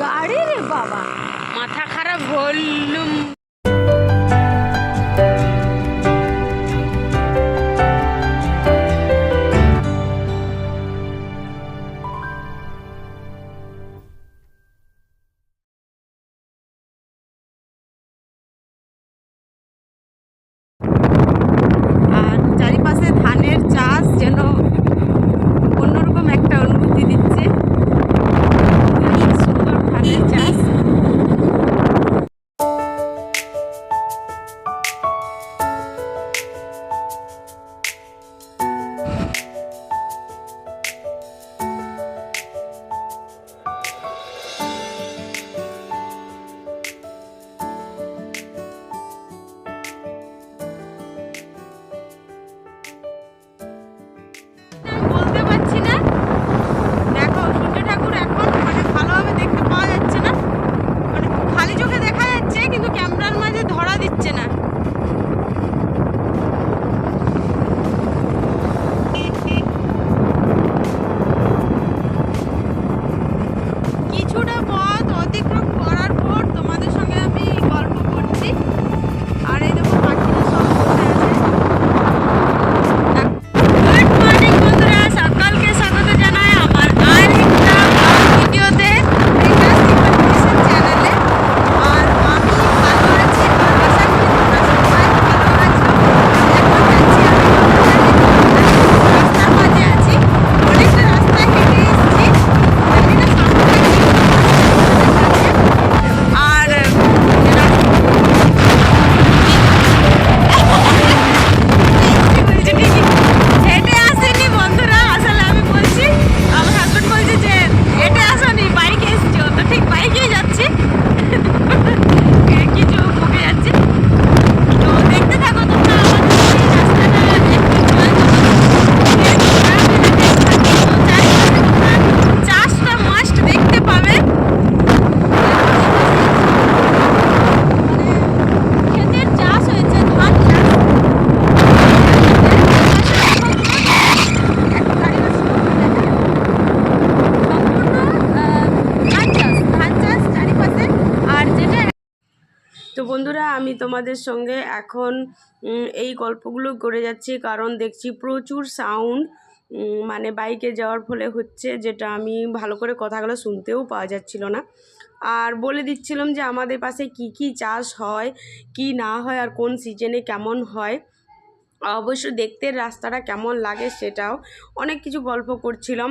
গাড়ি রে বাবা। মাথা খারাপ ভলিউম বন্ধুরা, আমি তোমাদের সঙ্গে এখন এই গল্পগুলো করে যাচ্ছি। কারণ দেখছি প্রচুর সাউন্ড মানে বাইকে যাওয়ার ফলে হচ্ছে যেটা আমি ভালো করে কথাগুলো শুনতেও পাওয়া যাচ্ছিল না। আর বলে দিচ্ছিলাম যে আমাদের পাশে কি কি চাষ হয়, কি না হয়, আর কোন সিজনে কেমন হয়। অবশ্য দেখতে রাস্তাটা কেমন লাগে সেটাও অনেক কিছু গল্প করছিলাম।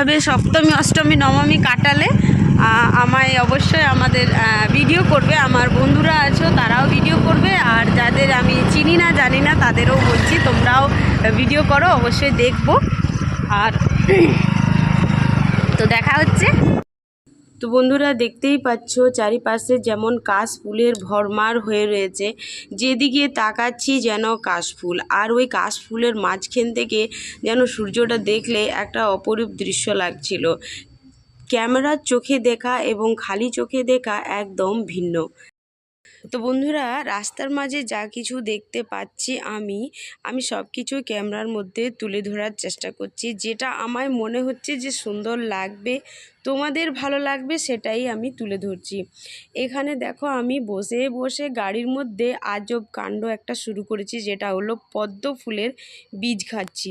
কেমনভাবে সপ্তমী, অষ্টমী, নবমী কাটালে আমায় অবশ্যই আমাদের ভিডিও করবে। আমার বন্ধুরা আছো, তারাও ভিডিও করবে। আর যাদের আমি চিনি না, জানি না, তাদেরও বলছি, তোমরাও ভিডিও করো, অবশ্যই দেখব। আর তো দেখা হচ্ছে। তো বন্ধুরা দেখতেই পাচ্ছ, চারিপাশে যেমন কাশ ফুলের ভরমার হয়ে রয়েছে। যেদিকে তাকাচ্ছি যেন কাশফুল, আর ওই কাশফুলের মাঝখান থেকে যেন সূর্যটা দেখলে একটা অপরূপ দৃশ্য লাগছিল। ক্যামেরার চোখে দেখা এবং খালি চোখে দেখা একদম ভিন্ন। তো বন্ধুরা, রাস্তার মাঝে যা কিছু দেখতে পাচ্ছি আমি আমি সব কিছু ক্যামেরার মধ্যে তুলে ধরার চেষ্টা করছি, যেটা আমায় মনে হচ্ছে যে সুন্দর লাগবে। তোমাদের ভালো লাগবে সেটাই আমি তুলে ধরছি। এখানে দেখো আমি বসে বসে গাড়ির মধ্যে আজব কাণ্ড একটা শুরু করেছি, যেটা হলো পদ্ম ফুলের বীজ খাচ্ছি।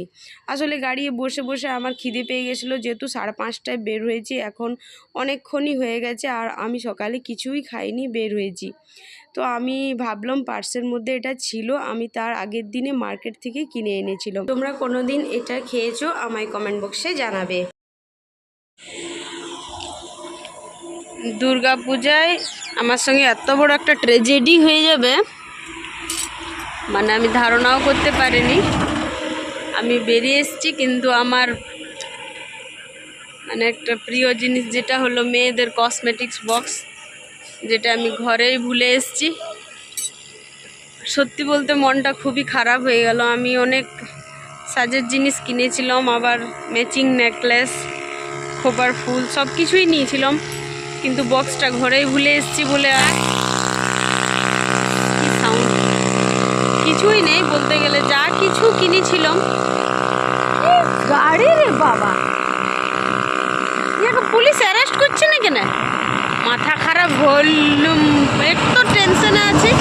আসলে গাড়ি বসে বসে আমার খিদে পেয়ে গেছিল, যেহেতু সাড়ে পাঁচটায় বের হয়েছি, এখন অনেকক্ষণই হয়ে গেছে আর আমি সকালে কিছুই খাইনি, বের হয়েছি। তো আমি ভাবলাম পার্সের মধ্যে এটা ছিল, আমি তার আগের দিনে মার্কেট থেকে কিনে এনেছিলাম। তোমরা কোনোদিন এটা খেয়েছো, আমায় কমেন্ট বক্সে জানাবে। দুর্গা পূজায় আমার সঙ্গে এত বড় একটা ট্রেজেডি হয়ে যাবে মানে আমি ধারণাও করতে পারিনি। আমি বেরিয়ে এসেছি, কিন্তু আমার মানে একটা প্রিয় জিনিস যেটা হলো মেয়েদের কসমেটিক্স বক্স যেটা আমি ঘরেই ভুলে এসেছি। সত্যি বলতে মনটা খুবই খারাপ হয়ে গেল। আমি অনেক সাজের জিনিস কিনেছিলাম, আবার ম্যাচিং নেকলেস খোপার ফুল সব কিছুই নিয়েছিলাম। কিন্তু বক্সটা ঘরেই ভুলে এসছি বলে আর কিছুই নেই বলতে গেলে, যা কিছু কিনেছিলাম। গাড়ি রে বাবা। ইয়াকে পুলিশ অ্যারেস্ট করছে না? কেন মাথা খারাপ হল একটু টেনশনে আছি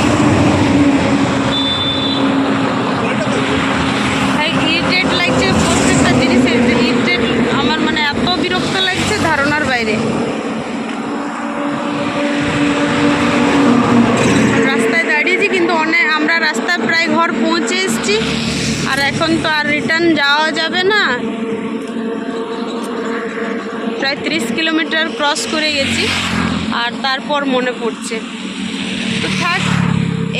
ইরিটেট লাগছে প্রত্যেকটা জিনিসে ইরিটেট আমার মানে এত বিরক্ত লাগছে ধারণার বাইরে রাস্তায় দাঁড়িয়েছি কিন্তু অনেক আমরা রাস্তায় প্রায় ঘর পৌঁছে এসেছি আর এখন তো আর রিটার্ন যাওয়া যাবে না প্রায় তিরিশ কিলোমিটার ক্রস করে গেছি আর তারপর মনে পড়ছে। তো থাক,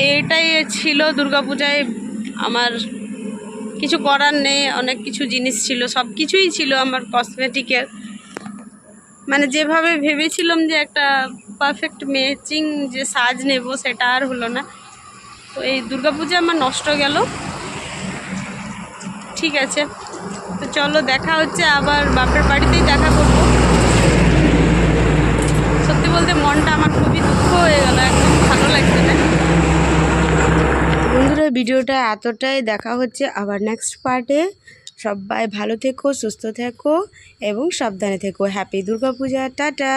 এটাই ছিল দুর্গাপূজায় আমার কিছু করার নেই, অনেক কিছু জিনিস ছিল, সব কিছুই ছিল আমার কসমেটিকের মানে যেভাবে ভেবেছিলাম যে একটা পারফেক্ট ম্যাচিং যে সাজ নেব, সেটা আর হলো না। তো এই দুর্গাপূজা আমার নষ্ট গেল। ঠিক আছে, তো চলো দেখা হচ্ছে আবার, বাপের বাড়িতেই দেখা করব সত্যি বলতে মনটা আমার খুবই দুঃখ হয়ে গেল একদম ভালো লাগছে না বন্ধুরা ভিডিওটা এতটাই। দেখা হচ্ছে আবার নেক্সট পার্টে সবাই ভালো থেকো, সুস্থ থেকো এবং সাবধানে থেকো। Happy Durga Puja tata.